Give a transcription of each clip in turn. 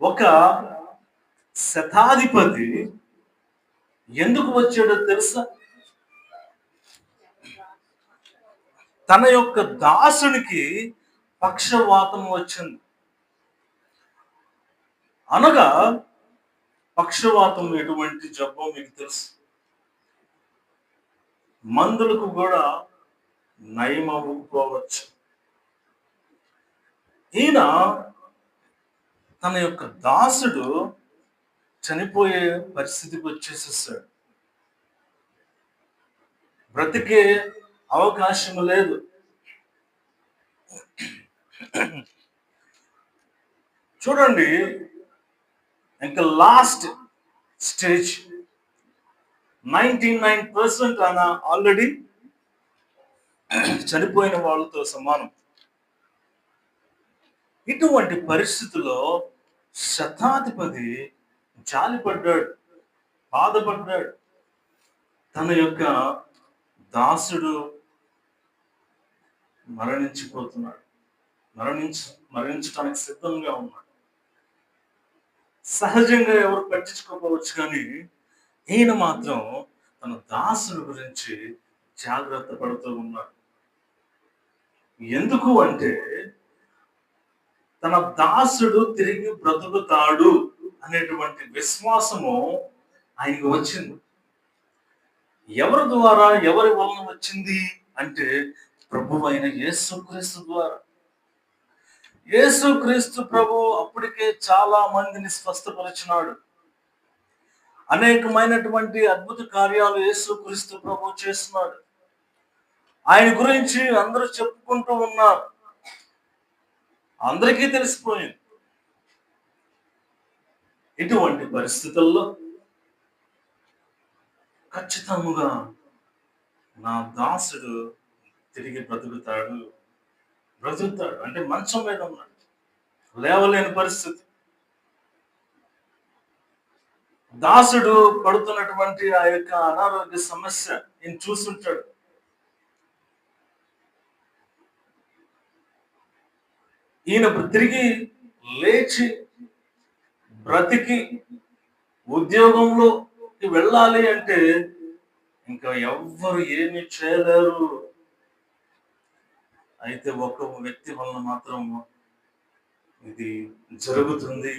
ఒక శతాధిపతి ఎందుకు వచ్చాడో తెలుసా? తన యొక్క దాసునికి పక్షవాతం వచ్చింది. అనగా పక్షవాతం ఎటువంటి జబ్బో మీకు తెలుసు? మందులకు కూడా నయం అవ్వకపోవచ్చు ఈయన తన యొక్క దాసుడు చనిపోయే పరిస్థితికి వచ్చేసేసాడు బ్రతికే అవకాశం లేదు. చూడండి ఇంకా last stage ninety nine percent ఆయన ఆల్రెడీ చనిపోయిన వాళ్ళతో సమానం. ఇటువంటి పరిస్థితుల్లో శతాధిపతి జాలిపడ్డాడు బాధపడ్డాడు. తన యొక్క దాసుడు మరణించిపోతున్నాడు. మరణించ మరణించడానికి సిద్ధంగా ఉన్నాడు. సహజంగా ఎవరు పట్టించుకోకపోవచ్చు కానీ ఈయన మాత్రం తన దాసుని గురించి జాగ్రత్త పడుతూ ఉన్నాడు. ఎందుకు అంటే తన దాసుడు తిరిగి బ్రతుకుతాడు అనేటువంటి విశ్వాసము ఆయనకు వచ్చింది. ఎవరి ద్వారా ఎవరి వలన వచ్చింది అంటే ప్రభు అయిన యేసుక్రీస్తు ద్వారా. యేసుక్రీస్తు ప్రభు అప్పటికే చాలా మందిని స్వస్థపరిచినాడు. అనేకమైనటువంటి అద్భుత కార్యాలు యేసుక్రీస్తు ప్రభు చేస్తున్నాడు ఆయన గురించి అందరూ చెప్పుకుంటూ ఉన్నారు. అందరికీ తెలిసిపోయింది. ఇటువంటి పరిస్థితుల్లో ఖచ్చితంగా నా దాసుడు తిరిగి బ్రతుకుతాడు బ్రతుకుతాడు. అంటే మంచం మీద ఉన్నాడు. లేవలేని పరిస్థితి. దాసుడు పడుతున్నటువంటి ఆ యొక్క అనారోగ్య సమస్య నేను చూస్తుంటాడు ఈయన తిరిగి లేచి బ్రతికి ఉద్యోగంలోకి వెళ్ళాలి అంటే ఇంకా ఎవ్వరు ఏమి చేయలేరు. అయితే ఒక వ్యక్తి వలన మాత్రం ఇది జరుగుతుంది.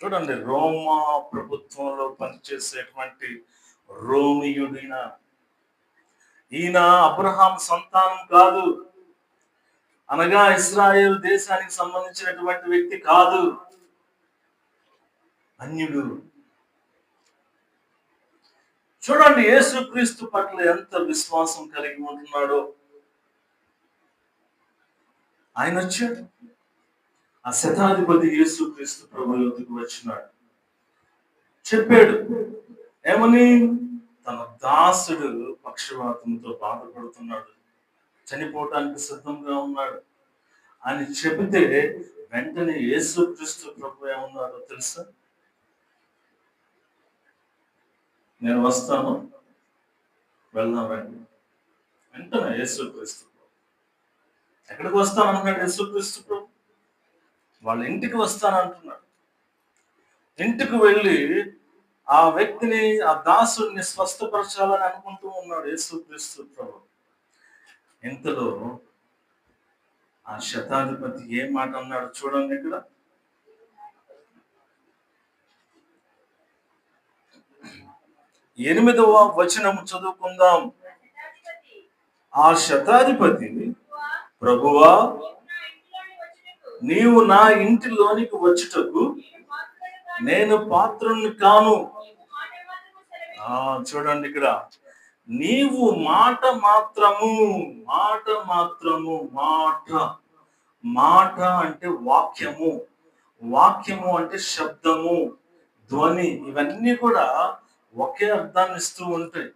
చూడండి రోమా ప్రభుత్వంలో పనిచేసేటువంటి రోమియుడిన ఈయన అబ్రహాం సంతానం కాదు. అనగా ఇస్రాయేల్ దేశానికి సంబంధించినటువంటి వ్యక్తి కాదు. అన్యుడు చూడండి యేసుక్రీస్తు పట్ల ఎంత విశ్వాసం కలిగి ఉంటున్నాడో. ఆయన వచ్చాడు. ఆ శతాధిపతి యేసుక్రీస్తు ప్రభు యొక్కకు వచ్చినాడు. చెప్పాడు ఏమని? తన దాసుడు పక్షవాతంతో బాధపడుతున్నాడు. చనిపోవటానికి సిద్ధంగా ఉన్నాడు. అని చెబితే వెంటనే యేసుక్రీస్తు ప్రభు ఏమున్నారో తెలుసా? నేను వస్తాను వెళ్దాం రండి. వెంటనే యేసుక్రీస్తు ప్రభు. ఎక్కడికి వస్తాను అంటున్నాడు యేసుక్రీస్తు ప్రభు? వాళ్ళ ఇంటికి వస్తాను అంటున్నాడు. ఇంటికి వెళ్ళి ఆ వ్యక్తిని ఆ దాసుడిని స్వస్థపరచాలని అనుకుంటూ ఉన్నాడు యేసుక్రీస్తు ప్రభు. ఇంతలో ఆ శతాధిపతి ఏ మాట అన్నాడు చూడండి ఇక్కడ. ఎనిమిదవ వచనము చదువుకుందాం. ఆ శతాధిపతి ప్రభువా నీవు నా ఇంటిలోనికి వచ్చుటకు నేను పాత్రను కాను. ఆ చూడండి ఇక్కడ. నీవు మాట మాత్రము మాట మాత్రము మాట. మాట అంటే వాక్యము. వాక్యము అంటే శబ్దము ధ్వని ఇవన్నీ కూడా ఒకే అర్థాన్ని ఇస్తూ ఉంటాయి.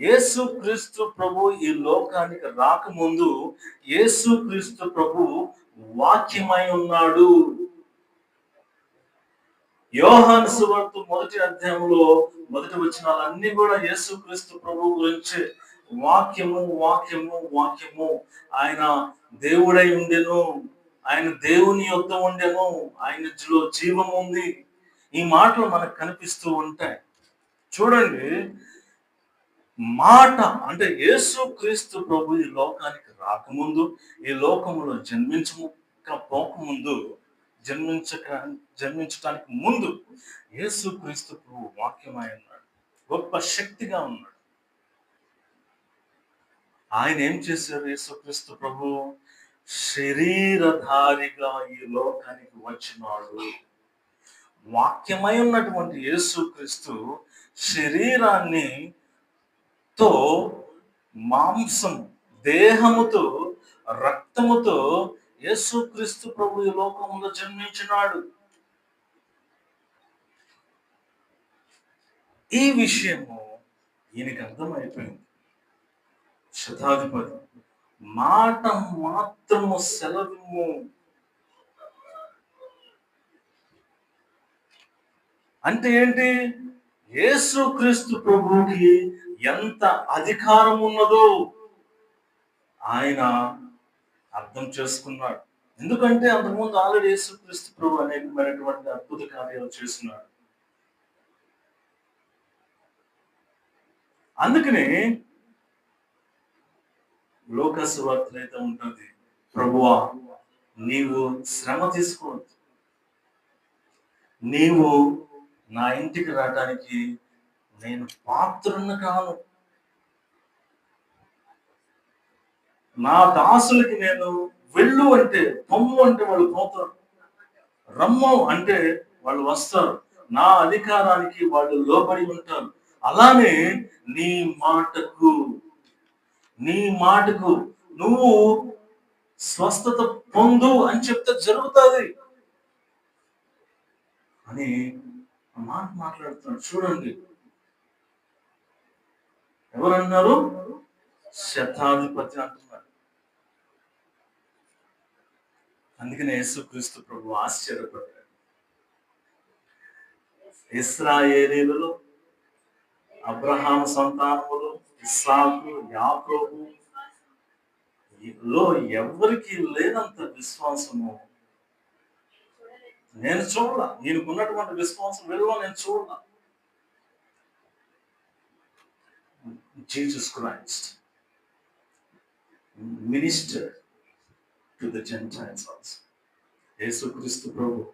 యేసు క్రీస్తు ప్రభు ఈ లోకానికి రాకముందు యేసు క్రీస్తు ప్రభు వాక్యమై ఉన్నాడు. యోహాన్ సువార్త మొదటి అధ్యాయంలో మొదటి వచనాలన్నీ కూడా యేసుక్రీస్తు ప్రభు గురించి వాక్యము వాక్యము వాక్యము. ఆయన దేవుడై ఉండెను. ఆయన దేవుని యొద్ద ఉండెను. ఆయన జీవం ఉంది. ఈ మాటలు మనకు కనిపిస్తూ ఉంటాయి. చూడండి మాట అంటే యేసు క్రీస్తు ప్రభు ఈ లోకానికి రాకముందు ఈ లోకములో జన్మించక పోకముందు జన్మించక జన్మించడానికి ముందు యేసు క్రీస్తు ప్రభు వాక్యమై ఉన్నాడు. గొప్ప శక్తిగా ఉన్నాడు. ఆయన ఏం చేశారు యేసుక్రీస్తు ప్రభు శరీరధారిగా ఈ లోకానికి వచ్చినాడు. వాక్యమై ఉన్నటువంటి యేసుక్రీస్తు శరీరాన్ని తో మాంసం దేహముతో రక్తముతో యేసుక్రీస్తు ప్రభు ఈ లోకంలో జన్మించినాడు. ఈ విషయము ఈయనకి అర్థమైపోయింది. శతాధిపతి మాట మాత్రము సెలవు అంటే ఏంటి? యేసుక్రీస్తు ప్రభువుకి ఎంత అధికారం ఉన్నదో ఆయన అర్థం చేసుకున్నాడు. ఎందుకంటే అంతకుముందు ఆల్రెడీ యేసుక్రీస్తు ప్రభు అనేకమైనటువంటి అద్భుత కార్యాలు చేస్తున్నాడు అందుకని లోకసు వార్తలు అయితే ఉంటుంది ప్రభువా నీవు శ్రమ తీసుకోవద్దు. నీవు నా ఇంటికి రావడానికి నేను పాత్రను కాను. నా దాసులకి నేను వెళ్ళు అంటే పొమ్ము అంటే వాళ్ళు పోతారు. రమ్ము అంటే వాళ్ళు వస్తారు. నా అధికారానికి వాళ్ళు లోబడి ఉంటారు. అలానే నీ మాటకు నీ మాటకు నువ్వు స్వస్థత పొందు అని చెప్తే జరుగుతుంది. అని మాట మాట్లాడుతున్నాడు. చూడండి. ఎవరన్నారు? శతాధిపతి అంటున్నారు. అందుకనే యేసుక్రీస్తు ప్రభు ఆశ్చర్యపడ్డాడు. ఇస్రాయేలీలలో అబ్రహాం సంతానములు ఇస్సాకు యాకోబు లో ఎవరికి లేనంత విశ్వాసము. నేను చూడాల ఈయనకున్నటువంటి విశ్వాసం విలువ నేను చూడాల. Jesus Christ minister to the Gentiles also యేసుక్రీస్తు ప్రభు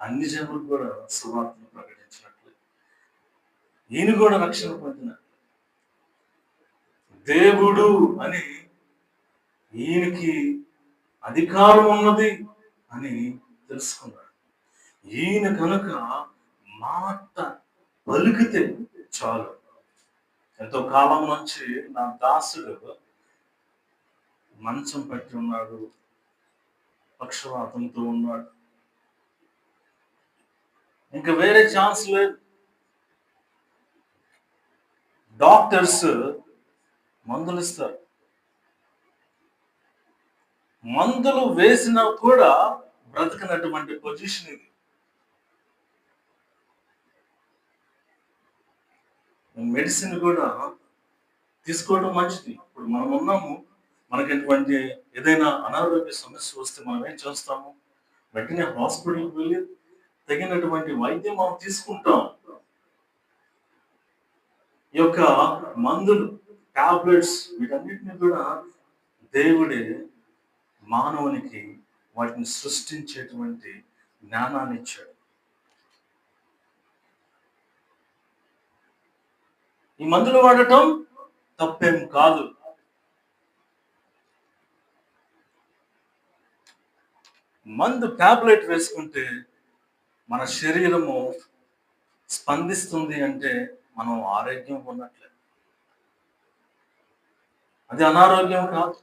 అన్ని జనులకు కూడా సువార్తను ప్రకటించినట్లే. ఈయన కూడా రక్షణ పొందిన దేవుడు అని ఈయనకి అధికారం ఉన్నది అని తెలుసుకున్నాడు. ఈయన కనుక మాట పలికితే చాలు. ఎంతో కాలం నుంచి నా దాసుడు మంచం పట్టి ఉన్నాడు. పక్షవాతంతో ఉన్నాడు. ఇంకా వేరే ఛాన్స్ లేదు. డాక్టర్స్ మందులు ఇస్తారు. మందులు వేసినా కూడా బ్రతకనటువంటి పొజిషన్ ఇది. మెడిసిన్ కూడా తీసుకోవడం మంచిది. ఇప్పుడు మనం ఉన్నాము మనకి ఎటువంటి ఏదైనా అనారోగ్య సమస్య వస్తే మనం ఏం చేస్తాము? వెంటనే హాస్పిటల్కి వెళ్ళి తగినటువంటి వైద్యం మనం తీసుకుంటాం. ఈ యొక్క మందులు టాబ్లెట్స్ వీటన్నిటిని కూడా దేవుడే మానవునికి వాటిని సృష్టించేటువంటి జ్ఞానాన్ని ఇచ్చాడు. ఈ మందులు వాడటం తప్పేం కాదు. మందు టాబ్లెట్ వేసుకుంటే మన శరీరము స్పందిస్తుంది అంటే మనం ఆరోగ్యం ఉన్నట్లే అది అనారోగ్యం కాదు.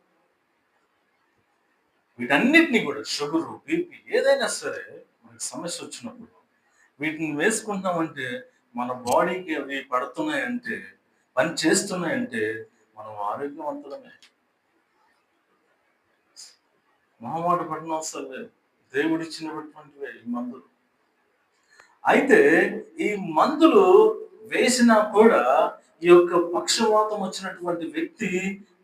వీటన్నిటిని కూడా షుగరు బీపీ ఏదైనా సరే మనకి సమస్య వచ్చినప్పుడు వీటిని వేసుకుంటామంటే మన బాడీకి అవి పడుతున్నాయంటే పని చేస్తున్నాయంటే మనం ఆరోగ్యవంతులమే. మొహమాట పడిన అవసరం లేదు దేవుడు ఇచ్చినటువంటివే ఈ మందులు. అయితే ఈ మందులు వేసినా కూడా ఈ యొక్క పక్షవాతం వచ్చినటువంటి వ్యక్తి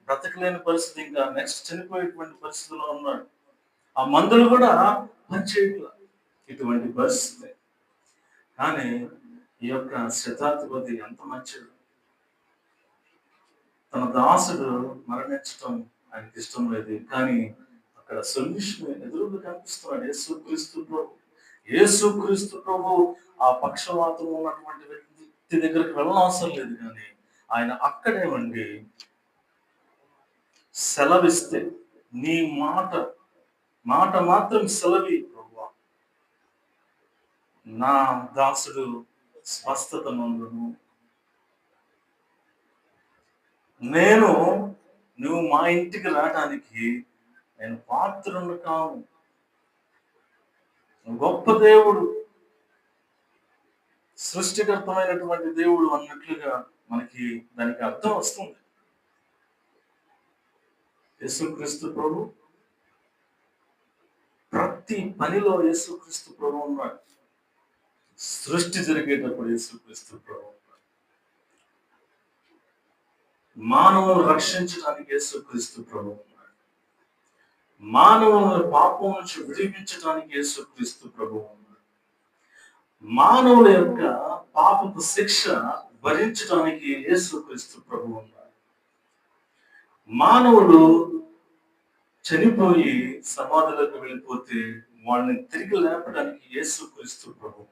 బ్రతకలేని పరిస్థితి ఇంకా నెక్స్ట్ చనిపోయేటువంటి పరిస్థితిలో ఉన్నాడు. ఆ మందులు కూడా పనిచేయట్ల. ఇటువంటి పరిస్థితి. కానీ ఈ యొక్క శతాధిపతి ఎంత మంచిడు తన దాసుడు మరణించటం ఆయనకి ఇష్టం లేదు. కానీ అక్కడ సొల్యూషన్ ఎదురుగా కనిపిస్తున్నాడు యేసుక్రీస్తు ప్రభు యేసుక్రీస్తు ప్రభు ఆ పక్షవాతం ఉన్నటువంటి వ్యక్తి దగ్గరికి వెళ్ళడం అవసరం లేదు కానీ ఆయన అక్కడే ఉండి సెలవిస్తే నీ మాట మాట మాత్రం సెలవి ప్రభు. నా దాసుడు స్వస్థత నందును. నేను నువ్వు మా ఇంటికి రావడానికి నేను పాత్రను కాను గొప్ప దేవుడు. సృష్టికర్తమైనటువంటి దేవుడు అన్నట్లుగా మనకి దానికి అర్థం వస్తుంది. యేసుక్రీస్తు ప్రభు ప్రతి పనిలో యేసుక్రీస్తు ప్రభు ఉన్నాడు. సృష్టి జరిగేటప్పుడు యేసుక్రీస్తు ప్రభు మానవులు రక్షించడానికి యేసుక్రీస్తు ప్రభు ఉన్నాడు. మానవులను పాపం నుంచి విడిపించడానికి యేసుక్రీస్తు ప్రభు మానవుల యొక్క పాపపు శిక్ష భరించడానికి యేసుక్రీస్తు ప్రభు ఉన్నారు. మానవులు చనిపోయి సమాధులకు వెళ్ళిపోతే వాళ్ళని తిరిగి లేపడానికి యేసుక్రీస్తు ప్రభు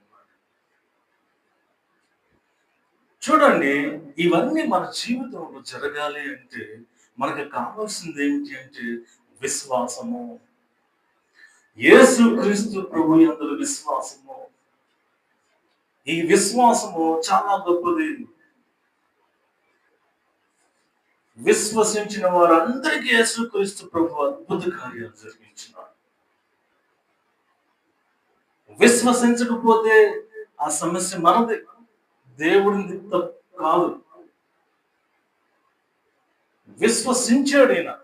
చూడండి ఇవన్నీ మన జీవితంలో జరగాలి అంటే మనకు కావాల్సింది ఏమిటి అంటే విశ్వాసము. యేసుక్రీస్తు ప్రభు అందరు విశ్వాసము. ఈ విశ్వాసము చాలా గొప్పది విశ్వసించిన వారందరికీ యేసుక్రీస్తు ప్రభు అద్భుత కార్యాలు జరిగించినాడు. విశ్వసించకపోతే ఆ సమస్య మనది. దేవుడిని కాదు. విశ్వసించాడు ఈయన.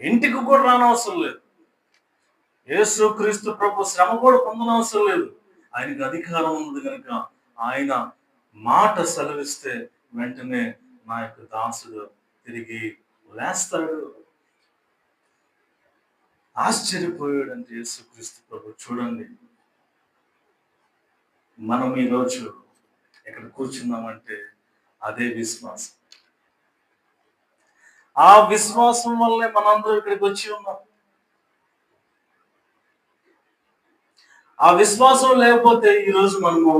ఇంటికి కూడా రానవసరం లేదు. యేసు క్రీస్తు ప్రభు శ్రమ కూడా పొందనవసరం లేదు. ఆయనకు అధికారం ఉన్నది కనుక ఆయన మాట సెలవిస్తే వెంటనే నా యొక్క దాసుడు తిరిగి లేస్తాడు. ఆశ్చర్యపోయాడు అంటే యేసుక్రీస్తు ప్రభు. చూడండి. మనం ఈరోజు ఇక్కడ కూర్చున్నామంటే అదే విశ్వాసం. ఆ విశ్వాసం వల్లే మనందరూ ఇక్కడికి వచ్చి ఉన్నాం. ఆ విశ్వాసం లేకపోతే ఈరోజు మనము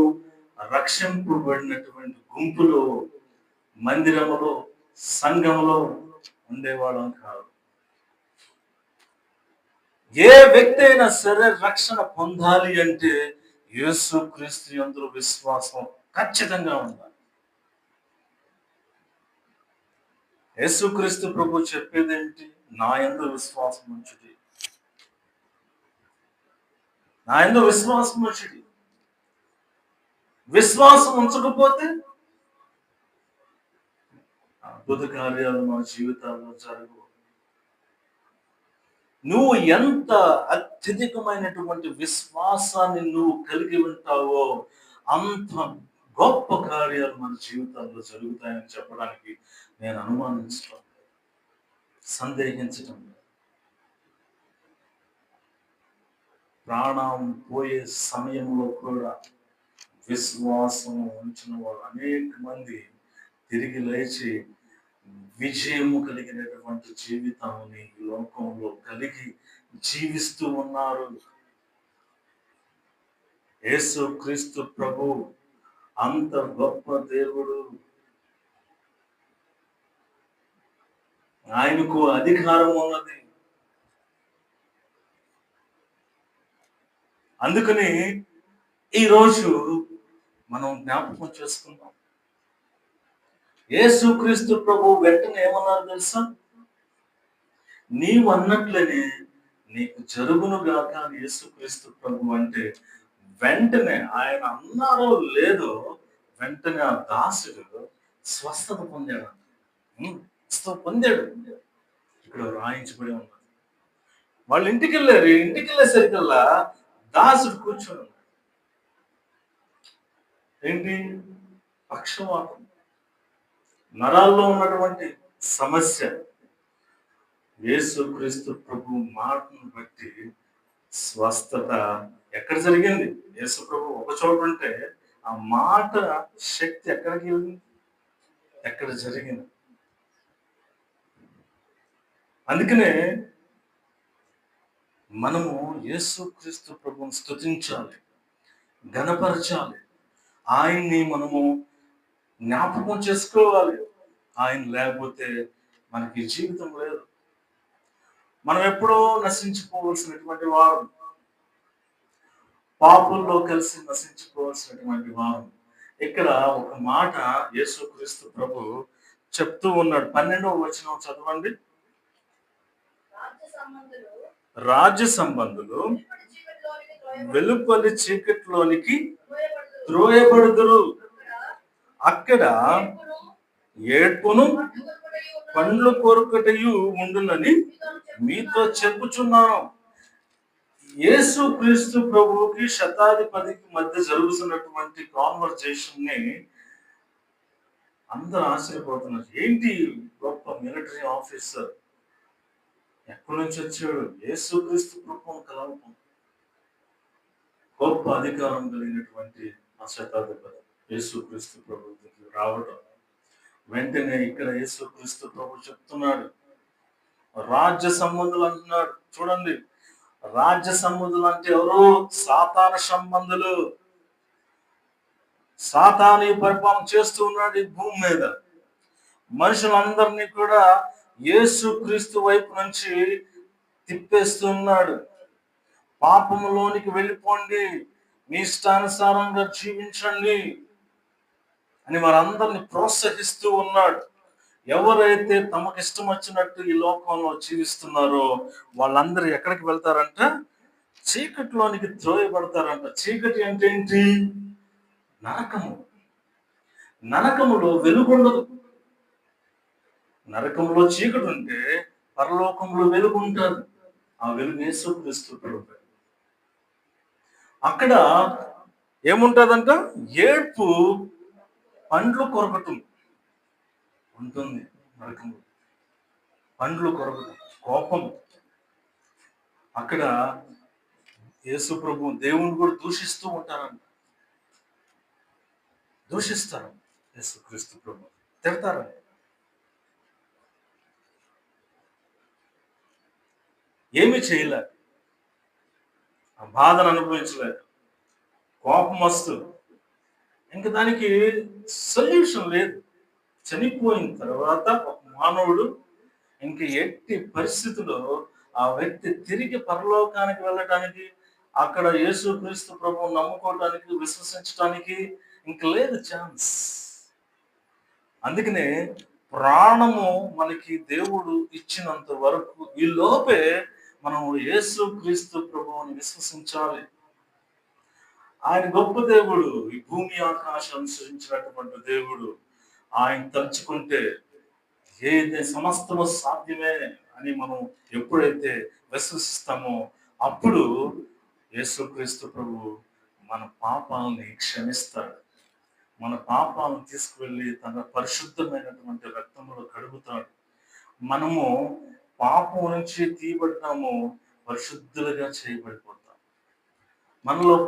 రక్షింపబడినటువంటి గుంపులో మందిరములో సంఘములో ఉండేవాళ్ళం కాదు. ఏ వ్యక్తి అయినా సరే రక్షణ పొందాలి అంటే యేసు క్రీస్తు యందు విశ్వాసం ఖచ్చితంగా ఉండాలి. యేసుక్రీస్తు ప్రభు చెప్పేది ఏంటి నా ఎందు విశ్వాసం ఉంచుడి. నా ఎందు విశ్వాసం ఉంచుడి. విశ్వాసం ఉంచకపోతే అద్భుత కార్యాలు మన జీవితాల్లో జరగవు. నువ్వు ఎంత అత్యధికమైనటువంటి విశ్వాసాన్ని నువ్వు కలిగి ఉంటావో అంత గొప్ప కార్యాలు మన జీవితంలో జరుగుతాయని చెప్పడానికి నేను అనుమానించడం లేదు. సందేహించటం లేదు. ప్రాణం పోయే సమయంలో కూడా విశ్వాసం ఉంచిన వాళ్ళు అనేక మంది తిరిగి లేచి విజయము కలిగినటువంటి జీవితాన్ని లోకంలో కలిగి జీవిస్తూ ఉన్నారు యేసు క్రీస్తు ప్రభు అంత గొప్ప దేవుడు. ఆయనకు అధికారం ఉన్నది. అందుకని ఈరోజు మనం జ్ఞాపకం చేసుకుందాం. యేసుక్రీస్తు ప్రభు వెంటనే ఏమన్నారు తెలుసా? నీవు అన్నట్లనే నీకు జరుగును గాక యేసుక్రీస్తు ప్రభు అంటే వెంటనే ఆయన అన్నారో లేదో వెంటనే ఆ దాసుడు స్వస్థత పొందాడు ఉమ్, స్వస్థత పొందాడు. ఇక్కడ రాయించబడి ఉన్నది. వాళ్ళు ఇంటికి వెళ్ళారు. ఇంటికి వెళ్ళేసరికల్లా దాసుడు కూర్చొని ఉన్నాడు. ఏంటి? పక్షవాతం. నరాల్లో ఉన్నటువంటి సమస్య. యేసుక్రీస్తు ప్రభు మాటను బట్టి స్వస్థత ఎక్కడ జరిగింది? యేసు ప్రభు ఒక చోట ఉంటే ఆ మాట శక్తి ఎక్కడికి వెళ్ళింది? ఎక్కడ జరిగింది? అందుకనే మనము యేసుక్రీస్తు ప్రభువుని స్తుతించాలి ఘనపరచాలి ఆయన్ని మనము జ్ఞాపకం చేసుకోవాలి. ఆయన లేకపోతే మనకి జీవితం లేదు. మనం ఎప్పుడో నశించుకోవాల్సినటువంటి వారు. పాపుల్లో కలిసి నశించుకోవాల్సినటువంటి వారం. ఇక్కడ ఒక మాట యేసుక్రీస్తు ప్రభు చెప్తూ ఉన్నాడు. పన్నెండవ వచనం చదవండి. రాజ్య సంబంధులు చీకటిలోనికి వెలుపలి చీకట్లోనికి త్రోయబడుదురు. అక్కడ ఏడ్పును, పండ్లు పండ్లు కొరకటయు ఉండునని మీతో చెప్పుచున్నాను. యేసు క్రీస్తు ప్రభువుకి శతాధిపతికి మధ్య జరుగుతున్నటువంటి కాన్వర్జేషన్ని అందరూ ఆశ్చర్యపోతున్నారు. ఏంటి గొప్ప మిలిటరీ ఆఫీసర్ ఎక్కడి నుంచి వచ్చాడు? యేసు క్రీస్తు ప్రభుత్వం కలవటం. గొప్ప అధికారం కలిగినటువంటి ఆ శతాధిపతి యేసు క్రీస్తు ప్రభు రావడం వెంటనే ఇక్కడ యేసు క్రీస్తు ప్రభు చెప్తున్నాడు. రాజ్య సంబంధులు అంటున్నాడు చూడండి రాజ్య సంబంధులు అంటే ఎవరు? సాతాన సంబంధులు. సాతాను పరిపాలన చేస్తూ ఉన్నాడు ఈ భూమి మీద. మనుషులందరినీ కూడా యేసు క్రీస్తు వైపు నుంచి తిప్పేస్తున్నాడు. పాపములోనికి వెళ్ళిపోండి. మీ ఇష్టానుసారంగా జీవించండి అని వారందరిని ప్రోత్సహిస్తూ ఉన్నాడు. ఎవరైతే తమకు ఇష్టం వచ్చినట్టు ఈ లోకంలో జీవిస్తున్నారో వాళ్ళందరూ ఎక్కడికి వెళ్తారంట? చీకటిలోనికి త్రోయబడతారంట చీకటి అంటే ఏంటి? నరకము. నరకములో వెలుగుండదు. నరకంలో చీకటి ఉంటే పరలోకంలో వెలుగు ఉంటారు ఆ వెలుగు యేసుక్రీస్తు అక్కడ ఏముంటదంట? ఏడ్పు పండ్లు కొరకటం. ఉంటుంది. నరకంలో. పండ్లు కొరకు కోపం. అక్కడ యేసు ప్రభు దేవుని కూడా దూషిస్తూ ఉంటారంట. దూషిస్తారు యేసు క్రీస్తు ప్రభు. తిడతారంట ఏమి చేయలేదు ఆ బాధను అనుభవించలేదు. కోపం వస్తూ. ఇంకా దానికి సొల్యూషన్ లేదు. చనిపోయిన తర్వాత ఒక మానవుడు ఇంక ఎట్టి పరిస్థితిలో ఆ వ్యక్తి తిరిగి పరలోకానికి వెళ్ళటానికి అక్కడ యేసు క్రీస్తు ప్రభు నమ్ముకోవటానికి విశ్వసించటానికి ఇంక లేదు ఛాన్స్. అందుకనే ప్రాణము మనకి దేవుడు ఇచ్చినంత వరకు ఈ లోపే మనం యేసు క్రీస్తు ప్రభువుని విశ్వసించాలి. ఆయన గొప్ప దేవుడు ఈ భూమి ఆకాశం సృష్టించినటువంటి దేవుడు. ఆయన తలుచుకుంటే ఏది సమస్తము సాధ్యమే అని మనం ఎప్పుడైతే విశ్వసిస్తామో అప్పుడు యేసుక్రీస్తు ప్రభు మన పాపాలని క్షమిస్తాడు. మన పాపాలను తీసుకువెళ్ళి తన పరిశుద్ధమైనటువంటి రక్తంలో కడుగుతాడు మనము పాపం నుంచి తీయబడ్డాము పరిశుద్ధులుగా చేయబడిపోతాం. మనలో